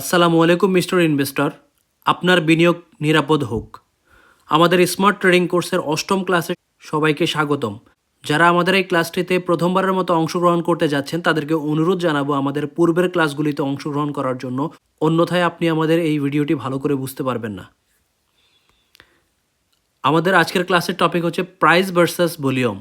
আসসালামু আলাইকুম, mister investor. আপনার বিনিয়োগ নিরাপদ হোক। আমাদের স্মার্ট ট্রেডিং কোর্সের অষ্টম ক্লাসে সবাইকে স্বাগতম। যারা আমাদের এই ক্লাসটিতে প্রথমবারের মতো অংশগ্রহণ করতে যাচ্ছেন, তাদেরকে অনুরোধ জানাব আমাদের পূর্বের ক্লাসগুলিতে অংশগ্রহণ করার জন্য। অন্যথায় আপনি আমাদের এই ভিডিওটি ভালো করে বুঝতে পারবেন না। আমাদের আজকের ক্লাসের টপিক হচ্ছে প্রাইস ভার্সাস ভলিউম।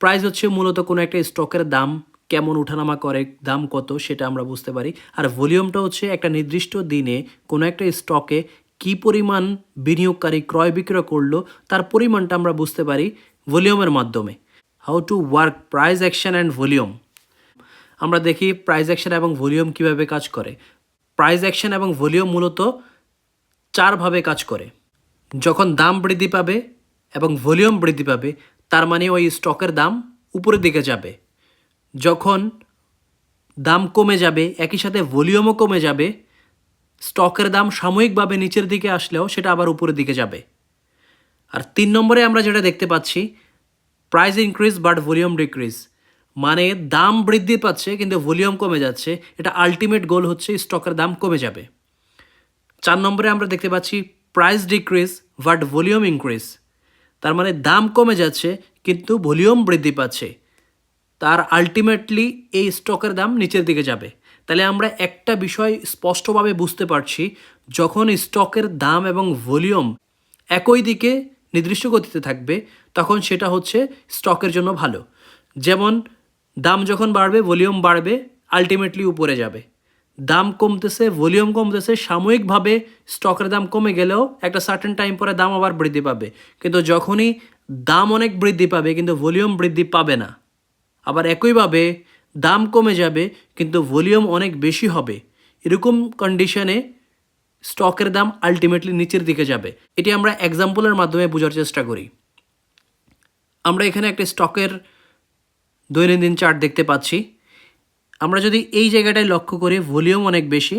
প্রাইস হচ্ছে মূলত কোনো একটা স্টকের দাম কেমন উঠানামা করে, দাম কত, সেটা আমরা বুঝতে পারি। আর ভলিউমটা হচ্ছে একটা নির্দিষ্ট দিনে কোনো একটা স্টকে কি পরিমাণ বিনিয়োগকারী ক্রয় বিক্রয় করল, তার পরিমাণটা আমরা বুঝতে পারি ভলিউমের মাধ্যমে। How to work price action and volume আমরা দেখি প্রাইস অ্যাকশন এবং ভলিউম কীভাবে কাজ করে। প্রাইস অ্যাকশন এবং ভলিউম মূলত চারভাবে কাজ করে। যখন দাম বৃদ্ধি পাবে এবং ভলিউম বৃদ্ধি পাবে, তার মানে ওই স্টকের দাম উপরের দিকে যাবে। যখন দাম কমে যাবে, একই সাথে ভলিউমও কমে যাবে, স্টকের দাম সাময়িকভাবে নিচের দিকে আসলেও সেটা আবার উপরের দিকে যাবে। আর তিন নম্বরে আমরা যেটা দেখতে পাচ্ছি price increase but volume decrease মানে দাম বৃদ্ধি পাচ্ছে, কিন্তু ভলিউম কমে যাচ্ছে। এটা আলটিমেট গোল হচ্ছে, স্টকের দাম কমে যাবে। চার নম্বরে আমরা দেখতে পাচ্ছি price decrease but volume increase তার মানে দাম কমে যাচ্ছে, কিন্তু ভলিউম বৃদ্ধি পাচ্ছে। তার আলটিমেটলি এই স্টকের দাম নিচের দিকে যাবে। তাহলে আমরা একটা বিষয় স্পষ্টভাবে বুঝতে পারছি, যখন স্টকের দাম এবং ভলিউম একই দিকে নির্দিষ্ট গতিতে থাকবে, তখন সেটা হচ্ছে স্টকের জন্য ভালো। যেমন, দাম যখন বাড়বে ভলিউম বাড়বে আলটিমেটলি উপরে যাবে। দাম কমতেছে ভলিউম কমতেছে, সাময়িকভাবে স্টকের দাম কমে গেলেও একটা সার্টেন টাইম পরে দাম আবার বৃদ্ধি পাবে। কিন্তু যখনই দাম অনেক বৃদ্ধি পাবে, কিন্তু ভলিউম বৃদ্ধি পাবে না আবার একইভাবে দাম কমে যাবে, কিন্তু ভলিউম অনেক বেশি হবে। এরকম কন্ডিশনে স্টকের দাম আলটিমেটলি নিচের দিকে যাবে। এটি আমরা এক্সাম্পলের মাধ্যমে বোঝার চেষ্টা করি। আমরা এখানে একটা স্টকের দৈনন্দিন চার্ট দেখতে পাচ্ছি। আমরা যদি এই জায়গাটায় লক্ষ্য করি, ভলিউম অনেক বেশি,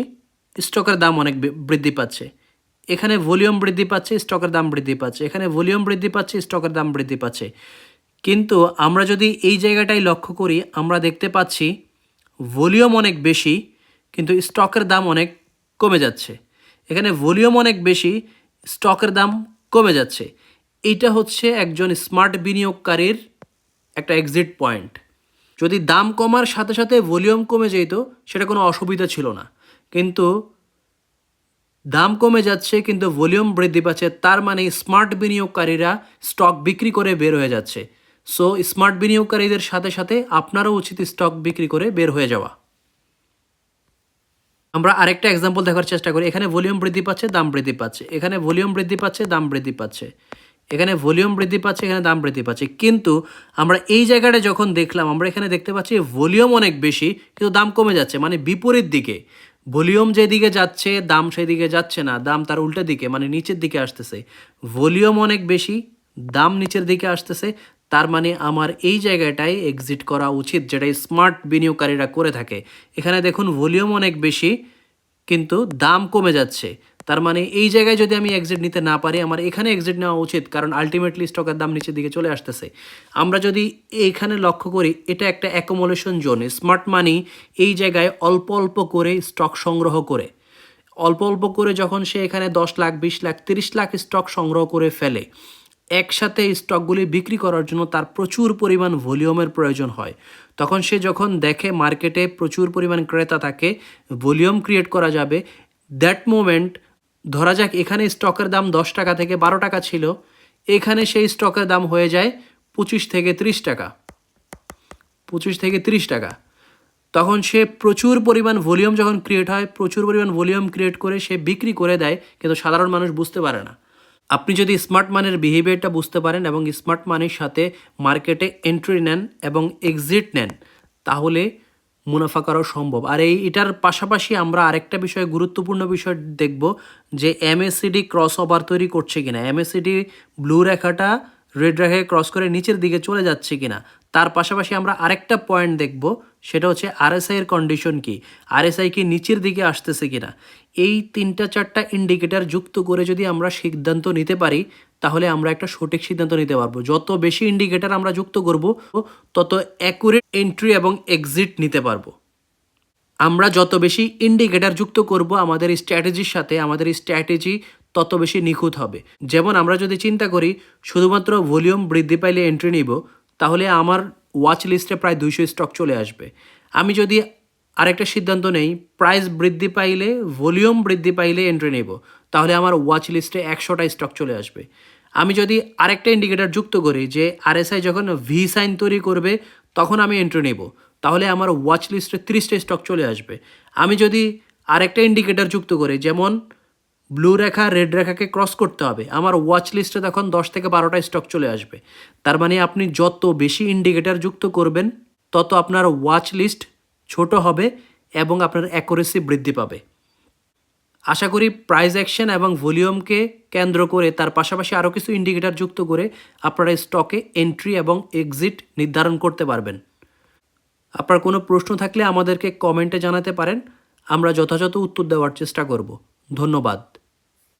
স্টকের দাম অনেক বৃদ্ধি পাচ্ছে। এখানে ভলিউম বৃদ্ধি পাচ্ছে, স্টকের দাম বৃদ্ধি পাচ্ছে। এখানে ভলিউম বৃদ্ধি পাচ্ছে, স্টকের দাম বৃদ্ধি পাচ্ছে। কিন্তু আমরা যদি এই জায়গাটায় লক্ষ্য করি, আমরা দেখতে পাচ্ছি ভলিউম অনেক বেশি, কিন্তু স্টকের দাম অনেক কমে যাচ্ছে। এখানে ভলিউম অনেক বেশি, স্টকের দাম কমে যাচ্ছে। এইটা হচ্ছে একজন স্মার্ট বিনিয়োগকারীর একটা এক্সিট পয়েন্ট যদি দাম কমার সাথে সাথে ভলিউম কমে যেত, সেটা কোনো অসুবিধা ছিল না। কিন্তু দাম কমে যাচ্ছে, কিন্তু ভলিউম বৃদ্ধি পাচ্ছে, তার মানে স্মার্ট বিনিয়োগকারীরা স্টক বিক্রি করে বের হয়ে যাচ্ছে। সো স্মার্ট বিনিয়োগকারীদের সাথে সাথে আপনারও উচিত স্টক বিক্রি করে বের হয়ে যাওয়া। আমরা আরেকটা এক্সাম্পল দেখার চেষ্টা করি। এখানে ভলিউম বৃদ্ধি পাচ্ছে, দাম বৃদ্ধি পাচ্ছে। এখানে ভলিউম বৃদ্ধি পাচ্ছে, দাম বৃদ্ধি পাচ্ছে। এখানে ভলিউম বৃদ্ধি পাচ্ছে, এখানে দাম বৃদ্ধি পাচ্ছে। কিন্তু আমরা এই জায়গাটা যখন দেখলাম, আমরা এখানে দেখতে পাচ্ছি ভলিউম অনেক বেশি, কিন্তু দাম কমে যাচ্ছে। মানে বিপরীত দিকে। ভলিউম যেদিকে যাচ্ছে, দাম সেদিকে যাচ্ছে না। দাম তার উল্টো দিকে মানে নিচের দিকে আসতেছে। ভলিউম অনেক বেশি, দাম নিচের দিকে আসতেছে। তার মানে আমার এই জায়গাটায় এক্সিট করা উচিত যেটা স্মার্ট বিনিয়োগকারীরা করে থাকে। এখানে দেখুন ভলিউম অনেক বেশি, কিন্তু দাম কমে যাচ্ছে। তার মানে এই জায়গায় যদি আমি এক্সিট নিতে না পারি, আমার এখানে এক্সিট নেওয়া উচিত, কারণ আলটিমেটলি স্টকের দাম নিচের দিকে চলে আসতেছে। আমরা যদি এইখানে লক্ষ্য করি, এটা একটা অ্যাকোমোলেশন জোন স্মার্ট মানি এই জায়গায় অল্প অল্প করে স্টক সংগ্রহ করে। অল্প অল্প করে যখন সে এখানে দশ লাখ, বিশ লাখ, তিরিশ লাখ স্টক সংগ্রহ করে ফেলে একসাথে স্টকগুলি বিক্রি করার জন্য তার প্রচুর পরিমাণ ভলিউমের প্রয়োজন হয়। তখন সে যখন দেখে মার্কেটে প্রচুর পরিমাণ ক্রেতা থাকে, ভলিউম ক্রিয়েট করা যাবে, দ্যাট মোমেন্ট ধরা যাক এখানে স্টকের দাম দশ টাকা থেকে বারো টাকা ছিল, এখানে সেই স্টকের দাম হয়ে যায় পঁচিশ থেকে ত্রিশ টাকা। পঁচিশ থেকে তিরিশ টাকা। তখন সে প্রচুর পরিমাণ ভলিউম যখন ক্রিয়েট হয়, প্রচুর পরিমাণ ভলিউম ক্রিয়েট করে সে বিক্রি করে দেয়, কিন্তু সাধারণ মানুষ বুঝতে পারে না। আপনি যদি স্মার্ট মানের বিহেভিয়ারটা বুঝতে পারেন এবং স্মার্ট মানির সাথে মার্কেটে এন্ট্রি নেন এবং এক্সিট নেন, তাহলে মুনাফা করাও সম্ভব। আর এই, এটার পাশাপাশি আমরা আরেকটা বিষয়, গুরুত্বপূর্ণ বিষয় দেখব যে এমএসসিডি ক্রস ওভার তৈরি করছে কিনা। এমএসসিডি ব্লু রেখাটা রেড রেখায় ক্রস করে নিচের দিকে চলে যাচ্ছে কিনা। তার পাশাপাশি আমরা আরেকটা পয়েন্ট দেখব সেটা হচ্ছে আরএসআই এর কন্ডিশন কি? আরএসআই কি নিচের দিকে আসতেছে কিনা? এই তিনটা চারটা ইন্ডিকেটার যুক্ত করে যদি আমরা সিদ্ধান্ত নিতে পারি, তাহলে আমরা একটা সঠিক সিদ্ধান্ত নিতে পারব। যত বেশি ইন্ডিকেটার আমরা যুক্ত করব, তত অ্যাকুরেট এন্ট্রি এবং এক্সিট নিতে পারব। আমরা যত বেশি ইন্ডিকেটার যুক্ত করব, আমাদের স্ট্র্যাটেজির সাথে আমাদের স্ট্র্যাটেজি তত বেশি নিখুঁত হবে। যেমন আমরা যদি চিন্তা করি, শুধুমাত্র ভলিউম বৃদ্ধি পাইলে এন্ট্রি নিব, তাহলে আমার ওয়াচ লিস্টে প্রায় দুইশো স্টক চলে আসবে। আমি যদি আরেকটা সিদ্ধান্ত নেই প্রাইস বৃদ্ধি পাইলে ভলিউম বৃদ্ধি পাইলে এন্ট্রি নেব, তাহলে আমার ওয়াচ লিস্টে একশোটা স্টক চলে আসবে। আমি যদি আরেকটা ইন্ডিকেটর যুক্ত করি যে আরএসআই যখন ভি সাইন তৈরি করবে, তখন আমি এন্ট্রি নেব, তাহলে আমার ওয়াচ লিস্টে তিরিশটা স্টক চলে আসবে। আমি যদি আরেকটা ইন্ডিকেটর যুক্ত করি, যেমন ব্লু রেখা, রেড রেখাকে ক্রস করতে হবে। আমার ওয়াচ লিস্টে তখন দশ থেকে বারোটা স্টক চলে আসবে। তার মানে আপনি যত বেশি ইন্ডিকেটর যুক্ত করবেন, তত আপনার ওয়াচ লিস্ট ছোট হবে এবং আপনার অ্যাকুরেসি বৃদ্ধি পাবে। আশা করি প্রাইস অ্যাকশন এবং ভলিউমকে কেন্দ্র করে, তার পাশাপাশি আরও কিছু ইন্ডিকেটর যুক্ত করে আপনারা স্টকে এন্ট্রি এবং এক্সিট নির্ধারণ করতে পারবেন। আপনার কোনো প্রশ্ন থাকলে আমাদেরকে কমেন্টে জানাতে পারেন। আমরা যথাযথ উত্তর দেওয়ার চেষ্টা করব। ধন্যবাদ।